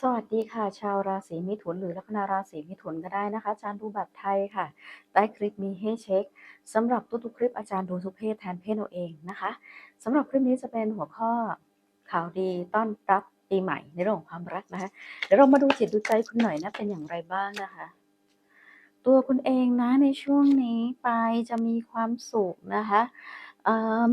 สวัสดีค่ะ ชาวราศีมิถุนหรือลัคนาราศีมิถุนก็ได้นะคะ อาจารย์ดูแบบไทยค่ะ ใต้คลิปมีให้เช็คสำหรับทุกๆคลิปอาจารย์ดูทุกเพศแทนเพศเราเองนะคะสำหรับคลิปนี้จะเป็นหัวข้อข่าวดีต้อนรับปีใหม่ในเรื่องของความรักนะคะเดี๋ยวเรามาดูจิตดูใจคุณหน่อยนะเป็นอย่างไรบ้างนะคะ ตัวคุณเองนะในช่วงนี้ไปจะมีความสุขนะคะ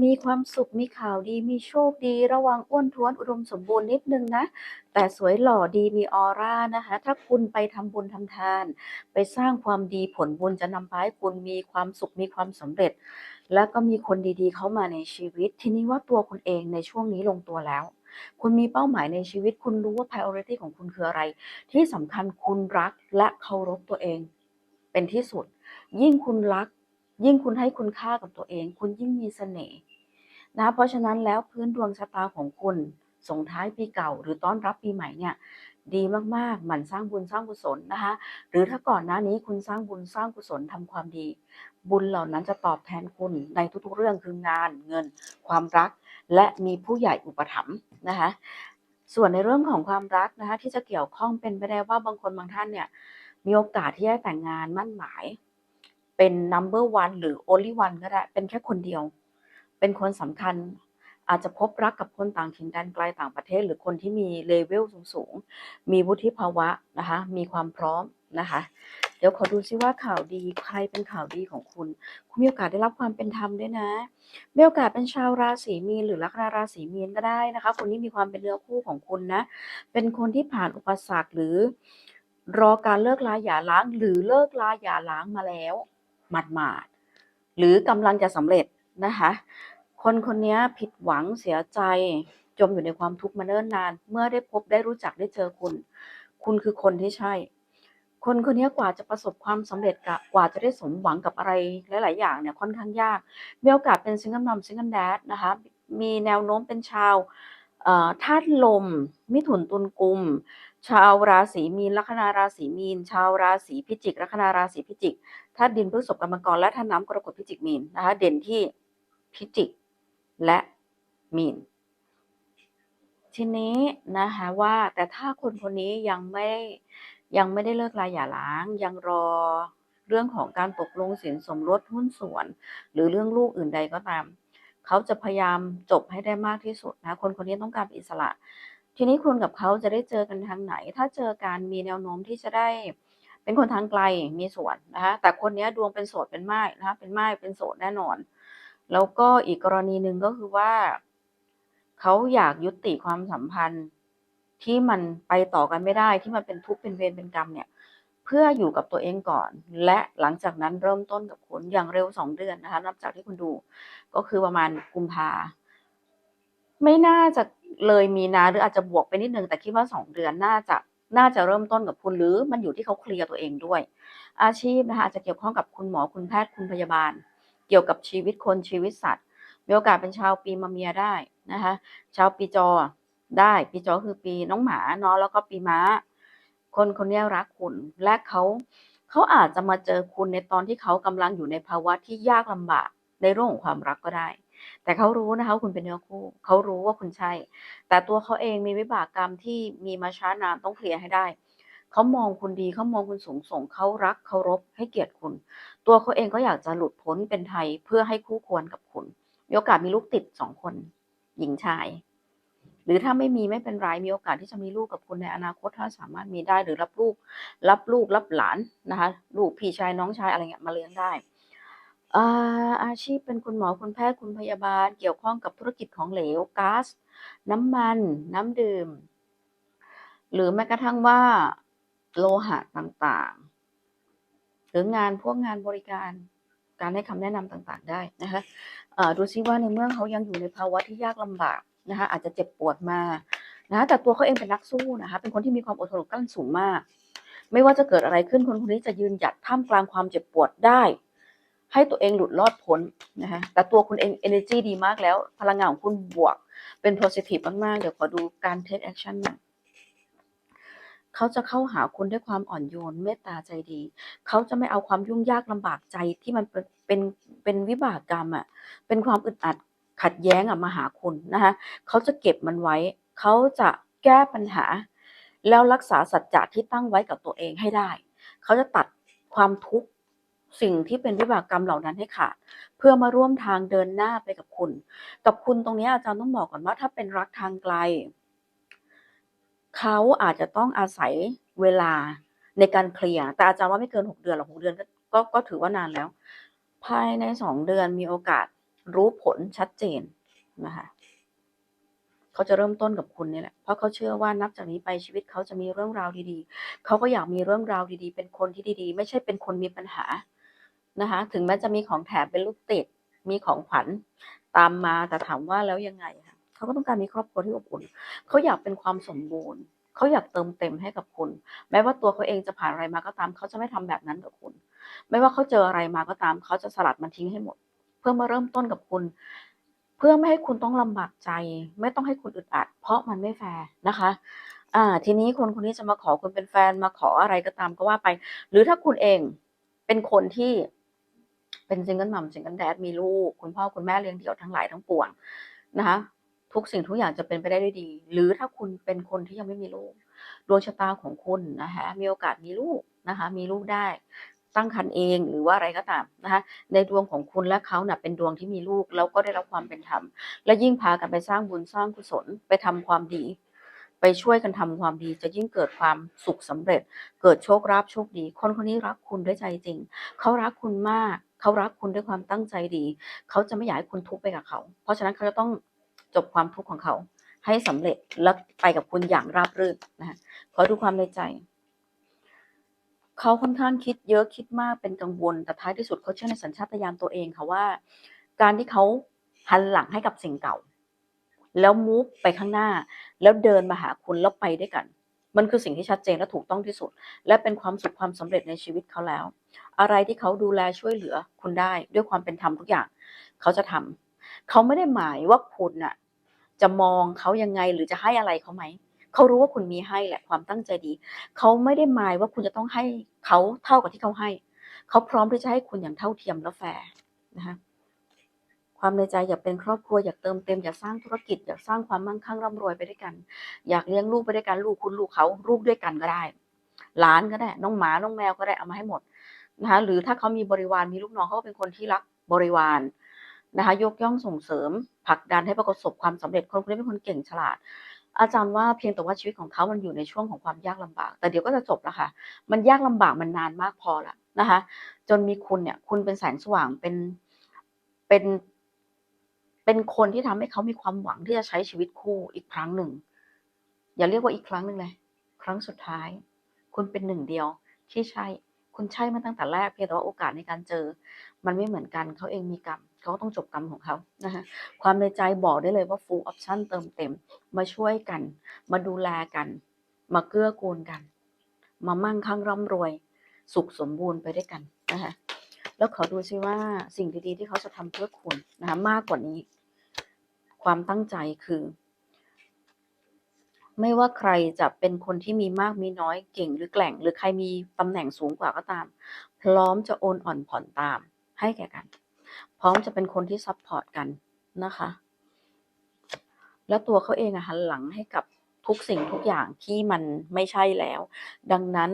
มีความสุขมีข่าวดีมีโชคดี ระวังอ้วนท้วนอุดมสมบูรณ์นิดนึงนะ แต่สวยหล่อดีมีออร่านะคะ ถ้าคุณไปทำบุญทำทาน ไปสร้างความดีผลบุญจะนำพาให้คุณมีความสุขมีความสำเร็จ แล้วก็มีคนดีๆเข้ามาในชีวิต ทีนี้ว่าตัวคุณเองในช่วงนี้ลงตัวแล้วคุณมีเป้าหมายในชีวิต คุณรู้ว่า priority ของคุณคืออะไร ที่สำคัญคุณรักและเคารพตัวเอง เป็นที่สุด ยิ่งคุณรัก ยิ่งคุณให้คุณค่ากับตัวเอง คุณยิ่งมีเสน่ห์นะเพราะฉะนั้นแล้วพื้นดวงชะตาของคุณส่งท้ายปีเก่า หรือต้อนรับปีใหม่เนี่ยดีมากๆ หมั่นสร้างบุญสร้างกุศลนะคะ หรือถ้าก่อนหน้านี้คุณสร้างบุญสร้างกุศลทำความดี บุญเหล่านั้นจะตอบแทนคุณในทุกๆเรื่องคืองานเงิน ความรัก และมีผู้ใหญ่อุปถัมภ์นะคะ ส่วนในเรื่องของความรักนะคะที่จะเกี่ยวข้องเป็นไปได้ว่าบางคนบางท่านเนี่ยมีโอกาสที่จะแต่งงานมั่นหมาย เป็น number one หรือ only one ก็ได้ เป็นแค่คนเดียว เป็นคนสำคัญ อาจจะพบรักกับคนต่างถิ่นแดนไกลต่างประเทศ หรือคนที่มีเลเวลสูงๆ มีวุฒิภาวะนะคะ มีความพร้อมนะคะ เดี๋ยวขอดูซิว่าข่าวดีใครเป็นข่าวดีของคุณ คุณมีโอกาสได้รับความเป็นธรรมด้วยนะ มีโอกาสเป็นชาวราศีมีนหรือลัคนาราศีมีนก็ได้นะคะ คนนี้มีความเป็นเนื้อคู่ของคุณนะ เป็นคนที่ผ่านอุปสรรคหรือรอการเลิกลาหย่าร้างหรือเลิกลาหย่าร้างมาแล้ว หมาดๆหรือกำลังจะสำเร็จนะคะ คนคนนี้ผิดหวังเสียใจจมอยู่ในความทุกข์มาเนิ่นนาน เมื่อได้พบได้รู้จักได้เจอคุณ คุณคือคนที่ใช่ คนคนนี้กว่าจะประสบความสำเร็จกะกว่าจะได้สมหวังกับอะไรหลาย ๆ อย่างเนี่ยค่อนข้างยากมีโอกาสเป็นซิงเกิลมัมซิงเกิลแดดนะคะมีแนวโน้มเป็นชาว ธาตุลม มิถุนตุลกุม ชาวราศีมีนลัคนาราศีมีน ชาวราศีพิจิกลัคนาราศีพิจิกธาตุดินพฤษภกรรมกรและธาตุน้ำกรกฎพิจิกมีนนะคะเด่นที่พิจิกและมีน ทีนี้นะคะว่าแต่ถ้าคนคนนี้ยังไม่ยังไม่ได้เลิกลาหย่าร้างยังรอเรื่องของการตกลงสินสมรสหุ้นส่วน หรือเรื่องลูกอื่นใดก็ตาม เขาจะพยายามจบให้ได้มากที่สุดนะคนคนนี้ต้องการอิสระ ทีนี้คุณกับเขาจะได้เจอกันทางไหน ถ้าเจอการมีแนวโน้มที่จะได้เป็นคนทางไกลมีส่วนนะคะแต่คนนี้ดวงเป็นโสดเป็นไม้นะคะเป็นไม้เป็นโสดแน่นอน แล้วก็อีกกรณีหนึ่งก็คือว่า เขาอยากยุติความสัมพันธ์ที่มันไปต่อกันไม่ได้ที่มันเป็นทุกข์เป็นเวรเป็นกรรมเนี่ย เพื่ออยู่กับตัวเองก่อน และหลังจากนั้นเริ่มต้นกับคุณอย่างเร็วสองเดือนนะคะ นับจากที่คุณดู ก็คือประมาณกุมภาไม่น่าจะเลยมีนาหรืออาจจะบวกไปนิดนึงแต่คิดว่าสองเดือนน่าจะน่าจะเริ่มต้นกับคุณหรือมันอยู่ที่เขาเคลียร์ตัวเองด้วย อาชีพนะคะอาจจะเกี่ยวข้องกับคุณหมอคุณแพทย์คุณพยาบาล เกี่ยวกับชีวิตคนชีวิตสัตว์มีโอกาสเป็นชาวปีมะเมียได้นะคะชาวปีจอได้ปีจอคือปีน้องหมาเนาะแล้วก็ปีม้า คนคนนี้รักคุณและเขาเขาอาจจะมาเจอคุณในตอนที่เขากำลังอยู่ในภาวะที่ยากลำบาก ในเรื่องของความรักก็ได้ แต่เขารู้นะคะคุณเป็นเนื้อคู่เขารู้ว่าคุณใช่ แต่ตัวเขาเองมีวิบากกรรมที่มีมาช้านานต้องเคลียร์ให้ได้เขามองคุณดีเขามองคุณสูงส่งเขารักเคารพให้เกียรติคุณ ตัวเขาเองก็อยากจะหลุดพ้นเป็นไทยเพื่อให้คู่ควรกับคุณมีโอกาสมีลูกติดสองคน หญิงชาย หรือถ้าไม่มีไม่เป็นไรมีโอกาสที่จะมีลูกกับคุณในอนาคตถ้าสามารถมีได้หรือรับลูก รับลูกรับหลานนะคะลูกพี่ชายน้องชายอะไรเงี้ยมาเลี้ยงได้ อาอาชีพเป็นคุณหมอคุณแพทย์คุณพยาบาล เกี่ยวข้องกับธุรกิจของเหลวก๊าซน้ำมัน น้ำดื่ม หรือแม้กระทั่งว่าโลหะต่างๆ หรืองานพวกงานบริการการให้คำแนะนำต่างๆ ได้นะคะดูซิว่าในเมื่อเขายังอยู่ในภาวะที่ยากลำบากนะคะอาจจะเจ็บปวดมานะะแต่ตัวเขาเองเป็นนักสู้นะคะเป็นคนที่มีความอดทนอดกลั้นสูงมาก ไม่ว่าจะเกิดอะไรขึ้นคนคนนี้จะยืนหยัดท่ามกลางความเจ็บปวดได้ ให้ตัวเองหลุดรอดพ้นนะคะแต่ตัวคุณเอง energy ดีมากแล้ว พลังงานของคุณบวก เป็น positive มาก ๆ เดี๋ยวขอดูการ take action หน่อยเขาจะเข้าหาคุณด้วยความอ่อนโยนเมตตาใจดี เขาจะไม่เอาความยุ่งยากลำบากใจที่มันเป็นเป็นเป็นวิบากกรรมอะ เป็นความอึดอัดขัดแย้งอะมาหาคุณนะคะเขาจะเก็บมันไว้ เขาจะแก้ปัญหา แล้วรักษาสัจจะที่ตั้งไว้กับตัวเองให้ได้ เขาจะตัดความทุกข์ สิ่งที่เป็นวิบากกรรมเหล่านั้นให้ขาด เพื่อมาร่วมทางเดินหน้าไปกับคุณ กับคุณตรงนี้อาจารย์ต้องบอกก่อนว่าถ้าเป็นรักทางไกล เขาอาจจะต้องอาศัยเวลาในการเคลียร์แต่อาจารย์ว่าไม่เกินหกเดือนหรอกหกเดือนก็ก็ก็ถือว่านานแล้ว ภายในสองเดือนมีโอกาสรู้ผลชัดเจนนะคะเขาจะเริ่มต้นกับคุณนี่แหละ เพราะเขาเชื่อว่านับจากนี้ไปชีวิตเขาจะมีเรื่องราวดีๆ เขาก็อยากมีเรื่องราวดีๆ เป็นคนที่ดีๆ ไม่ใช่เป็นคนมีปัญหา นะคะ ถึงแม้จะมีของแถมเป็นลูกติด มีของขวัญตามมาแต่ถามว่าแล้วยังไงคะเขาก็ต้องการมีครอบครัวที่อบอุ่น เขาอยากเป็นความสมบูรณ์ เขาอยากเติมเต็มให้กับคุณ แม้ว่าตัวเขาเองจะผ่านอะไรมาก็ตาม เขาจะไม่ทำแบบนั้นกับคุณ ไม่ว่าเขาเจออะไรมาก็ตาม เขาจะสลัดมันทิ้งให้หมด เพื่อมาเริ่มต้นกับคุณ เพื่อไม่ให้คุณต้องลำบากใจ ไม่ต้องให้คุณอึดอัด เพราะมันไม่แฟร์นะคะอ่าทีนี้คนคนนี้จะมาขอคุณเป็นแฟนมาขออะไรก็ตามก็ว่าไป หรือถ้าคุณเองเป็นคนที่ เป็นซิงเกิลมัมซิงเกิลแดดมีลูก คุณพ่อคุณแม่เลี้ยงเดี่ยวทั้งหลายทั้งปวงนะคะทุกสิ่งทุกอย่างจะเป็นไปได้ด้วยดี หรือถ้าคุณเป็นคนที่ยังไม่มีลูกดวงชะตาของคุณนะคะมีโอกาสมีลูกนะคะมีลูกได้ตั้งครรภ์เองหรือว่าอะไรก็ตามนะคะในดวงของคุณและเขาเน่ะเป็นดวงที่มีลูกแล้วก็ได้รับความเป็นธรรม และยิ่งพากันไปสร้างบุญสร้างกุศลไปทำความดี ไปช่วยกันทำความดี จะยิ่งเกิดความสุขสำเร็จ เกิดโชคราบโชคดี คนคนนี้รักคุณด้วยใจจริง เขารักคุณมาก เขารักคุณด้วยความตั้งใจดี เขาจะไม่อยากให้คุณทุกข์ไปกับเขา เพราะฉะนั้นเขาจะต้องจบความทุกข์ของเขา ให้สำเร็จแล้วไปกับคุณอย่างราบรื่นนะคะขอดูความในใจ เขาค่อนข้างคิดเยอะคิดมากเป็นกังวล แต่ท้ายที่สุดเขาเชื่อในสัญชาตญาณตัวเองค่ะว่า การที่เขาหันหลังให้กับสิ่งเก่า แล้วมูฟไปข้างหน้า แล้วเดินมาหาคุณแล้วไปด้วยกันมันคือสิ่งที่ชัดเจนและถูกต้องที่สุด และเป็นความสุขความสำเร็จในชีวิตเขาแล้ว อะไรที่เขาดูแลช่วยเหลือคุณได้ด้วยความเป็นธรรมทุกอย่าง เขาจะทำเขาไม่ได้หมายว่าคุณน่ะ จะมองเขายังไงหรือจะให้อะไรเขาไหมเขารู้ว่าคุณมีให้แหละความตั้งใจดี เขาไม่ได้หมายว่าคุณจะต้องให้เขาเท่ากับที่เขาให้ เขาพร้อมที่จะให้คุณอย่างเท่าเทียมและแฟร์นะคะความในใจอยากเป็นครอบครัวอยากเติมเต็มอยากสร้างธุรกิจอยากสร้างความมั่งคั่งร่ำรวยไปด้วยกัน อยากเลี้ยงลูกไปด้วยกันลูกคุณลูกเขาลูกด้วยกันก็ได้หลานก็ได้ น้องหมาน้องแมวก็ได้เอามาให้หมด นะคะหรือถ้าเขามีบริวารมีลูกน้องเขาก็เป็นคนที่รักบริวารนะคะยกย่องส่งเสริมผลักดันให้ประสบความสำเร็จคนคนนี้เป็นคนเก่งฉลาด อาจารย์ว่าเพียงแต่ว่าชีวิตของเขามันอยู่ในช่วงของความยากลำบาก แต่เดี๋ยวก็จะจบแล้วค่ะ มันยากลำบากมันนานมากพอล้วนะคะ จนมีคุณเนี่ย คุณเป็นแสงสว่างเป็นเป็น เป็นคนที่ทำให้เขามีความหวังที่จะใช้ชีวิตคู่อีกครั้งหนึ่ง อย่าเรียกว่าอีกครั้งหนึ่งเลย ครั้งสุดท้าย คุณเป็นหนึ่งเดียวที่ใช่ คุณใช่มาตั้งแต่แรกเพียงแต่ว่าโอกาสในการเจอ มันไม่เหมือนกันเขาเองมีกรรมเขาต้องจบกรรมของเขานะคะความในใจบอกได้เลยว่า full option เติมเต็ม มาช่วยกัน มาดูแลกัน มาเกื้อกูลกัน มามั่งคั่งร่ำรวย สุขสมบูรณ์ไปด้วยกันนะคะแล้วขอดูซิว่าสิ่งดีๆที่เขาจะทำเพื่อคุณนะคะมากกว่านี้ ความตั้งใจคือ ไม่ว่าใครจะเป็นคนที่มีมากมีน้อยเก่งหรือแกล่ง หรือใครมีตำแหน่งสูงกว่าก็ตาม พร้อมจะโอนอ่อนผ่อนตาม ให้แก่กัน พร้อมจะเป็นคนที่ซัพพอร์ตกันนะคะ แล้วตัวเขาเองอะหันหลังให้กับทุกสิ่งทุกอย่างที่มันไม่ใช่แล้ว ดังนั้น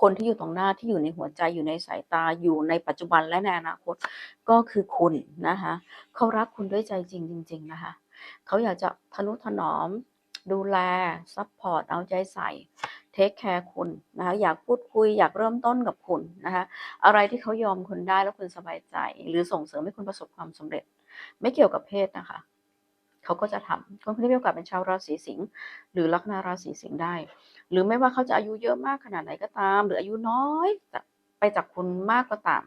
คนที่อยู่ตรงหน้าที่อยู่ในหัวใจอยู่ในสายตาอยู่ในปัจจุบันและในอนาคตก็คือคุณนะคะเขารักคุณด้วยใจจริงจริง ๆ นะคะเขาอยากจะทนุถนอม ดูแลซัพพอร์ตเอาใจใส่เทคแคร์คุณนะคะอยากพูดคุยอยากเริ่มต้นกับคุณนะคะอะไรที่เขายอมคุณได้แล้วคุณสบายใจ หรือส่งเสริมให้คุณประสบความสำเร็จ ไม่เกี่ยวกับเพศนะคะเขาก็จะทำคนคนที่มีโอกาสเป็นชาวราศีสิงห์หรือลัคนาราศีสิงห์ได้ หรือไม่ว่าเขาจะอายุเยอะมากขนาดไหนก็ตาม หรืออายุน้อยไปจากคุณมากก็ตาม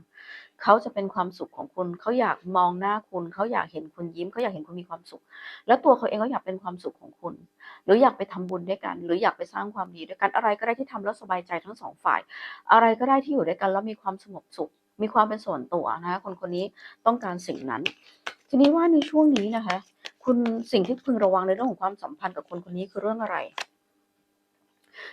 เขาจะเป็นความสุขของคุณ เขาอยากมองหน้าคุณ เขาอยากเห็นคุณยิ้ม เขาอยากเห็นคุณมีความสุข แล้วตัวเขาเองก็อยากเป็นความสุขของคุณ หรืออยากไปทำบุญด้วยกัน หรืออยากไปสร้างความดีด้วยกัน อะไรก็ได้ที่ทำแล้วสบายใจทั้งสองฝ่าย อะไรก็ได้ที่อยู่ด้วยกันแล้วมีความสงบสุข มีความเป็นส่วนตัวนะคะคนคนนี้ต้องการสิ่งนั้น ทีนี้ว่าในช่วงนี้นะคะ คุณสิ่งที่พึงระวังในเรื่องของความสัมพันธ์กับคนคนนี้คือเรื่องอะไร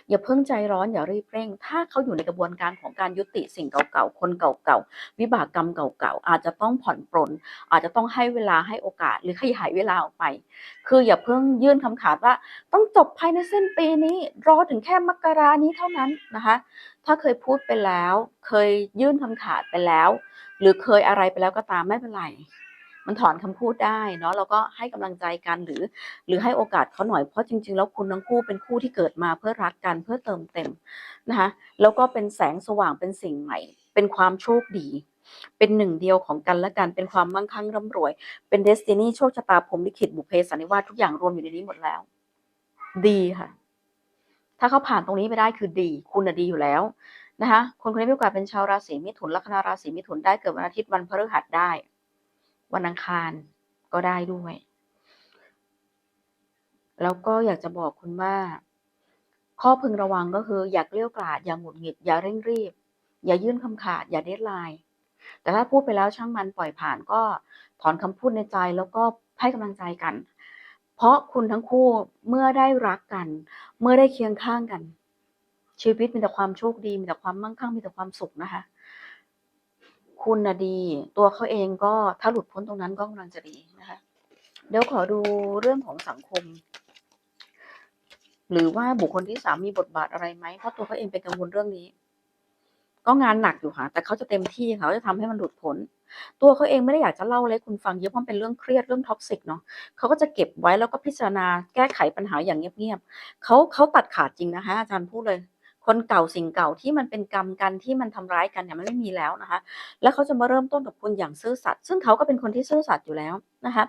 อย่าเพิ่งใจร้อนอย่ารีบเร่ง ถ้าเขาอยู่ในกระบวนการของการยุติสิ่งเก่าๆ คนเก่าๆ วิบากกรรมเก่าๆ อาจจะต้องผ่อนปรนอาจจะต้องให้เวลาให้โอกาสหรือขยายเวลาออกไป คืออย่าเพิ่งยื่นคำขาดว่า ต้องจบภายในเส้นปีนี้ รอถึงแค่มกรานี้เท่านั้นนะคะ ถ้าเคยพูดไปแล้ว เคยยื่นคำขาดไปแล้ว หรือเคยอะไรไปแล้วก็ตามไม่เป็นไร มันถอนคำพูดได้เนาะเราก็ให้กำลังใจกันหรือ หรือให้โอกาสเขาหน่อยเพราะจริง ๆ แล้วคุณทั้งคู่เป็นคู่ที่เกิดมาเพื่อรักกันเพื่อเติมเต็มนะคะแล้วก็เป็นแสงสว่างเป็นสิ่งใหม่ เป็นความโชคดี เป็นหนึ่งเดียวของกันและกันเป็นความมั่งคั่งร่ำรวย เป็นเดสตินีโชคชะตาผมลิขิตบุพเพสันนิวาสทุกอย่างรวมอยู่ในนี้หมดแล้ว ดีค่ะ ถ้าเขาผ่านตรงนี้ไปได้คือดี คุณน่ะดีอยู่แล้วนะคะคนคนนี้มีโอกาสเป็นชาวราศีมิถุนลัคนาราศีมิถุนได้เกิดวันอาทิตย์วันพฤหัสได้ วันอังคารก็ได้ด้วย แล้วก็อยากจะบอกคุณว่า ข้อพึงระวังก็คืออย่าเกลี้ยวกล่อดอย่าหงุดหงิด อย่าเร่งรีบ อย่ายื่นคำขาด อย่าเดดไลน์แต่ถ้าพูดไปแล้วช่างมันปล่อยผ่านก็ถอนคำพูดในใจแล้วก็ให้กำลังใจกัน เพราะคุณทั้งคู่เมื่อได้รักกัน เมื่อได้เคียงข้างกัน ชีวิตมีแต่ความโชคดีมีแต่ความมั่งคั่งมีแต่ความสุขนะคะ คุณนะดี ตัวเขาเองก็ถ้าหลุดพ้นตรงนั้นก็กำลังจะดีนะคะ เดี๋ยวขอดูเรื่องของสังคม หรือว่าบุคคลที่สามมีบทบาทอะไรไหมเพราะตัวเขาเองเป็นกังวลเรื่องนี้ ก็งานหนักอยู่ค่ะ แต่เขาจะเต็มที่เขาจะทำให้มันหลุดพ้นตัวเขาเองไม่ได้อยากจะเล่าเลยคุณฟังเยอะเพราะเป็นเรื่องเครียดเรื่องท็อกซิกเนาะเขาก็จะเก็บไว้แล้วก็พิจารณาแก้ไขปัญหาอย่างเงียบๆเขาเขาตัดขาดจริงนะคะอาจารย์พูดเลย คนเก่าสิ่งเก่าที่มันเป็นกรรมกันที่มันทำร้ายกันเนี่ยมันไม่มีแล้วนะคะ แล้วเขาจะมาเริ่มต้นกับคุณอย่างซื่อสัตย์ซึ่งเขาก็เป็นคนที่ซื่อสัตย์อยู่แล้วนะคะ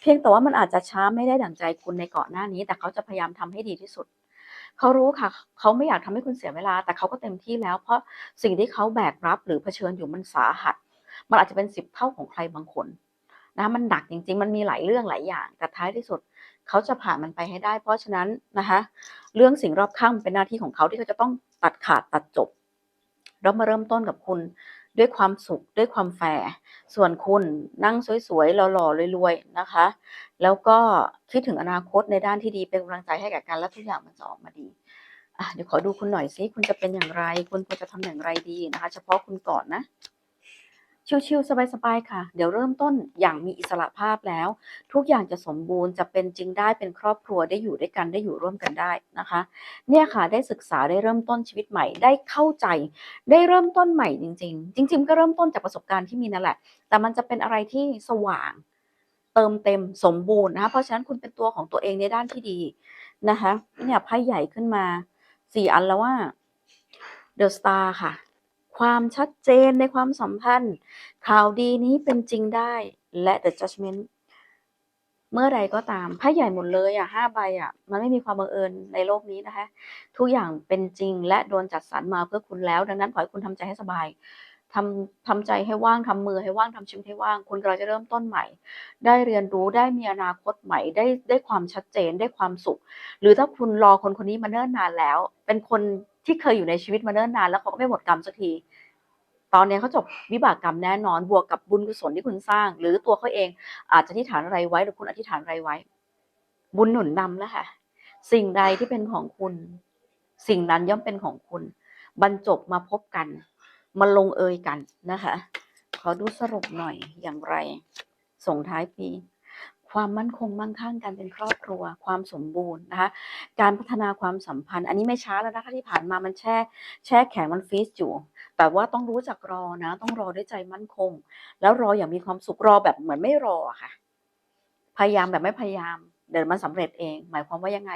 เพียงแต่ว่ามันอาจจะช้าไม่ได้ดั่งใจคุณในก่อนหน้านี้ แต่เขาจะพยายามทำให้ดีที่สุดเขารู้ค่ะ เขาไม่อยากทำให้คุณเสียเวลา แต่เขาก็เต็มที่แล้ว เพราะสิ่งที่เขาแบกรับหรือเผชิญอยู่มันสาหัส มันอาจจะเป็นสิบเท่าของใครบางคนนะมันหนักจริง ๆ มันมีหลายเรื่องหลายอย่าง แต่ท้ายที่สุด เขาจะผ่านมันไปให้ได้ เพราะฉะนั้นนะคะเรื่องสิ่งรอบข้างเป็นหน้าที่ของเขาที่เขาจะต้องตัดขาดตัดจบ แล้วมาเริ่มต้นกับคุณด้วยความสุขด้วยความแฟร์ส่วนคุณนั่งสวยๆหล่อๆรวยๆนะคะ แล้วก็คิดถึงอนาคตในด้านที่ดีเป็นกำลังใจให้แก่กันและทุกอย่างมันจะออกมาดีเดี๋ยวขอดูคุณหน่อยซิคุณจะเป็นอย่างไร คุณควรจะทำอย่างไรดีนะคะ เฉพาะคุณก่อนนะ ชิวๆสบายๆค่ะ เดี๋ยวเริ่มต้นอย่างมีอิสระภาพแล้ว ทุกอย่างจะสมบูรณ์จะเป็นจริงได้เป็นครอบครัวได้อยู่ด้วยกันได้อยู่ร่วมกันได้นะคะ เนี่ยค่ะได้ศึกษาได้เริ่มต้นชีวิตใหม่ ได้เข้าใจ ได้เริ่มต้นใหม่จริง ๆ จริง ๆ ก็เริ่มต้นจากประสบการณ์ที่มีนั่นแหละ แต่มันจะเป็นอะไรที่สว่าง เติมเต็มสมบูรณ์นะคะเพราะฉะนั้นคุณเป็นตัวของตัวเองในด้านที่ดีนะคะเนี่ยไพ่ใหญ่ขึ้นมาสี่อันแล้วว่า The Star ค่ะ ความชัดเจนในความสัมพันธ์ ข่าวดีนี้เป็นจริงได้และ The Judgment เมื่อใดก็ตามไพ่ใหญ่หมดเลยอะห้าใบอะ มันไม่มีความบังเอิญในโลกนี้นะคะ ทุกอย่างเป็นจริงและโดนจัดสรรมาเพื่อคุณแล้ว ดังนั้นขอให้คุณทำใจให้สบายทำทำใจให้ว่างทำมือให้ว่างทำชีวิตให้ว่าง คุณกำลังจะเริ่มต้นใหม่ ได้เรียนรู้ได้มีอนาคตใหม่ได้ได้ความชัดเจนได้ความสุข หรือถ้าคุณรอคนคนนี้มาเนิ่นนานแล้ว เป็นคน ที่เคยอยู่ในชีวิตมาเนิ่นนานแล้วเขาก็ไม่หมดกรรมสักที ตอนนี้เขาจบวิบากกรรมแน่นอนบวกกับบุญกุศลที่คุณสร้าง หรือตัวเขาเองอาจจะอธิษฐานอะไรไว้หรือคุณอธิษฐานอะไรไว้ บุญหนุนนำแล้วค่ะสิ่งใดที่เป็นของคุณ สิ่งนั้นย่อมเป็นของคุณ บรรจบมาพบกัน มาลงเอยกันนะคะ ขอดูสรุปหน่อยอย่างไร ส่งท้ายปี ความมั่นคงมั่งคั่งการเป็นครอบครัว ความสมบูรณ์นะคะ การพัฒนาความสัมพันธ์ อันนี้ไม่ช้าแล้วนะคะที่ผ่านมามันแช่แช่แข็งมันฟีสอยู่ แต่ว่าต้องรู้จักรอนะ ต้องรอด้วยใจมั่นคง แล้วรออย่างมีความสุขรอแบบเหมือนไม่รอค่ะ พยายามแบบไม่พยายามเดี๋ยวมันสำเร็จเอง หมายความว่ายังไง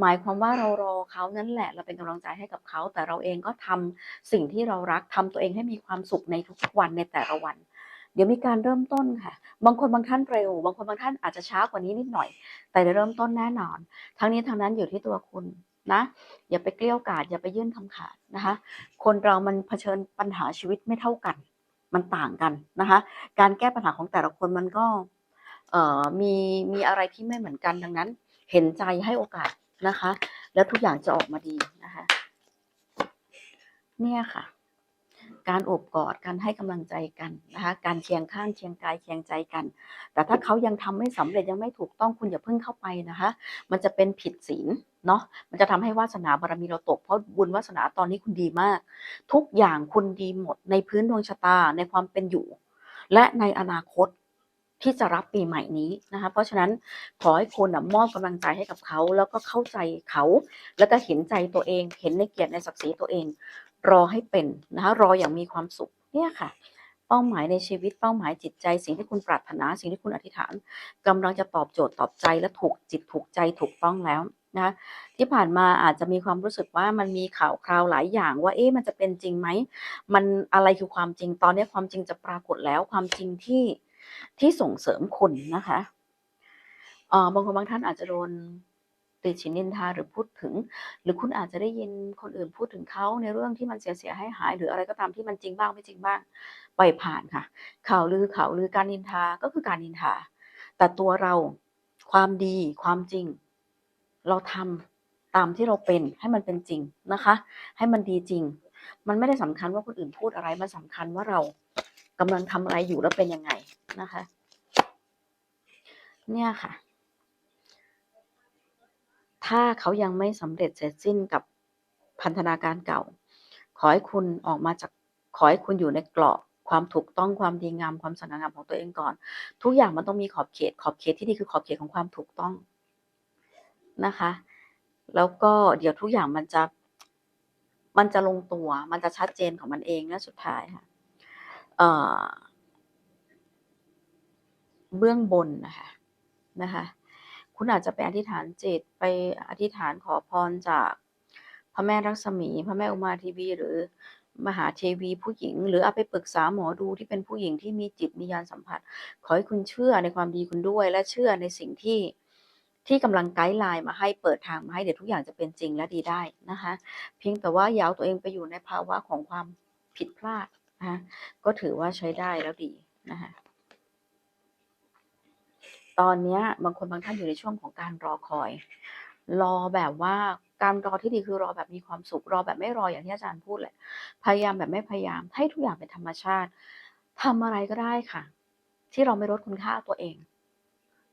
หมายความว่าเรารอเขานั่นแหละ เราเป็นกำลังใจให้กับเขา แต่เราเองก็ทำสิ่งที่เรารักทำตัวเองให้มีความสุขในทุกวันในแต่ละวัน เดี๋ยวมีการเริ่มต้นค่ะ บางคนบางท่านเร็ว บางคนบางท่านอาจจะช้ากว่านี้นิดหน่อย แต่เริ่มต้นแน่นอน ทั้งนี้ทั้งนั้นอยู่ที่ตัวคุณนะอย่าไปเกลี้ยกล่อดอย่าไปยื่นคำขาดนะคะ คนเรามันเผชิญปัญหาชีวิตไม่เท่ากัน มันต่างกันนะคะ การแก้ปัญหาของแต่ละคนมันก็เอ่อมีมีอะไรที่ไม่เหมือนกันดังนั้น เห็นใจให้โอกาสนะคะ แล้วทุกอย่างจะออกมาดีนะคะ เนี่ยค่ะ การโอบกอดการให้กำลังใจกันนะคะการเคียงข้างเคียงกายเคียงใจกัน แต่ถ้าเขายังทำไม่สำเร็จยังไม่ถูกต้องคุณอย่าเพิ่งเข้าไปนะคะ มันจะเป็นผิดศีลเนาะมันจะทำให้วาสนาบารมีเราตก เพราะบุญวาสนาตอนนี้คุณดีมาก ทุกอย่างคุณดีหมดในพื้นดวงชะตาในความเป็นอยู่ และในอนาคตที่จะรับปีใหม่นี้นะคะ เพราะฉะนั้นขอให้คุณนมอบกำลังใจให้กับเขา แล้วก็เข้าใจเขา แล้วก็เห็นใจตัวเอง เห็นในเกียรติในศักดิ์ศรีตัวเอง รอให้เป็นนะคะรออย่างมีความสุขเนี่ยค่ะ เป้าหมายในชีวิตเป้าหมายจิตใจ สิ่งที่คุณปรารถนา สิ่งที่คุณอธิษฐานกำลังจะตอบโจทย์ตอบใจและถูกจิตถูกใจถูกต้องแล้วนะที่ผ่านมาอาจจะมีความรู้สึกว่ามันมีข่าวคราวหลายอย่างว่าเอ๊ะมันจะเป็นจริงไหมมันอะไรคือความจริงตอนนี้ความจริงจะปรากฏแล้วความจริงที่ที่ส่งเสริมคุณนะคะเอ่อบางคนบางท่านอาจจะโดน ติฉินนินทาหรือพูดถึง หรือคุณอาจจะได้ยินคนอื่นพูดถึงเขาในเรื่องที่มันเสียๆหาย หรืออะไรก็ตามที่มันจริงบ้างไม่จริงบ้างปล่อยผ่านค่ะ ข่าวลือข่าวลือการนินทาก็คือการนินทา แต่ตัวเราความดีความจริง เราทำตามที่เราเป็นให้มันเป็นจริงนะคะ ให้มันดีจริง มันไม่ได้สำคัญว่าคนอื่นพูดอะไรมันสำคัญว่าเรากำลังทำอะไรอยู่แล้วเป็นยังไงนะคะ เนี่ยค่ะ ถ้าเขายังไม่สำเร็จเสร็จสิ้นกับพันธนาการเก่า ขอให้คุณออกมาจากขอให้คุณอยู่ในกรอบความถูกต้องความดีงามความสง่างามของตัวเองก่อน ทุกอย่างมันต้องมีขอบเขต ขอบเขตที่ดีคือขอบเขตของความถูกต้องนะคะ แล้วก็เดี๋ยวทุกอย่างมันจะ มันจะลงตัว มันจะชัดเจนของมันเองและสุดท้ายค่ะเบื้องบนนะคะนะคะ คุณอาจจะไปอธิษฐานจิตไปอธิษฐานขอพรจากพระแม่ลักษมี พระแม่อุมาเทวี หรือมหาเทวีผู้หญิง หรือเอาไปปรึกษาหมอดูที่เป็นผู้หญิงที่มีจิตมีญาณสัมผัส ขอให้คุณเชื่อในความดีคุณด้วย และเชื่อในสิ่งที่ที่กำลังไกด์ไลน์มาให้เปิดทางมาให้เดี๋ยวทุกอย่างจะเป็นจริงและดีได้นะคะเพียงแต่ว่าอย่าเอาตัวเองไปอยู่ในภาวะของความผิดพลาดนะคะก็ถือว่าใช้ได้แล้วดีนะคะ ตอนเนี้ยบางคนบางท่านอยู่ในช่วงของการรอคอย รอแบบว่าการรอที่ดีคือรอแบบมีความสุข รอแบบไม่รออย่างที่อาจารย์พูดแหละ พยายามแบบไม่พยายาม ให้ทุกอย่างเป็นธรรมชาติทำอะไรก็ได้ค่ะ ที่เราไม่ลดคุณค่าตัวเอง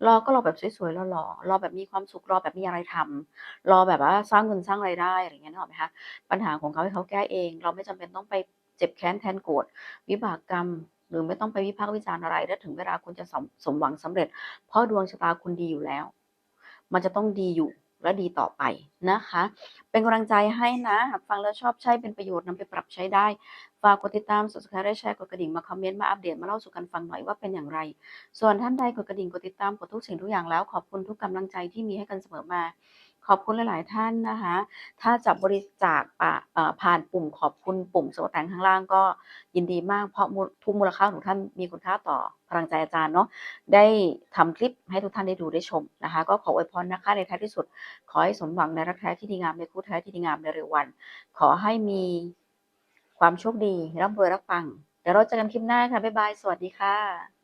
รอก็รอแบบสวยๆหล่อรอแบบมีความสุข รอแบบมีอะไรทำรอแบบว่าสร้างเงินสร้างรายได้อะไรอย่างเงี้ยนึกออกไหมคะ ปัญหาของเขาให้เขาแก้เอง เราไม่จำเป็นต้องไปเจ็บแค้นแทนโกรธวิบากกรรม หรือไม่ต้องไปวิพากษ์วิจารณ์อะไรแล้วถึงเวลาคุณจะสมสมหวังสำเร็จ เพราะดวงชะตาคุณดีอยู่แล้ว มันจะต้องดีอยู่และดีต่อไปนะคะ เป็นกำลังใจให้นะหากฟังแล้วชอบใช้เป็นประโยชน์นำไปปรับใช้ได้ ฝากกดติดตาม Subscribe และแชร์กดกระดิ่งมาคอมเมนต์มาอัปเดตมาเล่าสู่กันฟังหน่อยว่าเป็นอย่างไร ส่วนท่านใดกดกระดิ่งกดติดตามกดทุกสิ่งทุกอย่างแล้วขอบคุณทุกกำลังใจที่มีให้กันเสมอมา ขอบคุณหลาย ๆ ท่านนะคะ ถ้าจะบริจาคผ่านปุ่มขอบคุณปุ่มสโลแตงข้างล่างก็ยินดีมากเพราะทุกมูลค่าของท่านมีคุณค่าต่อพลังใจอาจารย์เนาะได้ทำคลิปให้ทุกท่านได้ดูได้ชมนะคะ ก็ขออวยพรนะคะในท้ายที่สุด ขอให้สมหวังในรักแท้ที่ดีงามในคู่แท้ที่ดีงามในเร็ววัน ขอให้มีความโชคดีร่ำรวยรักปังเดี๋ยวเราเจอกันคลิปหน้าค่ะบ๊ายบายสวัสดีค่ะ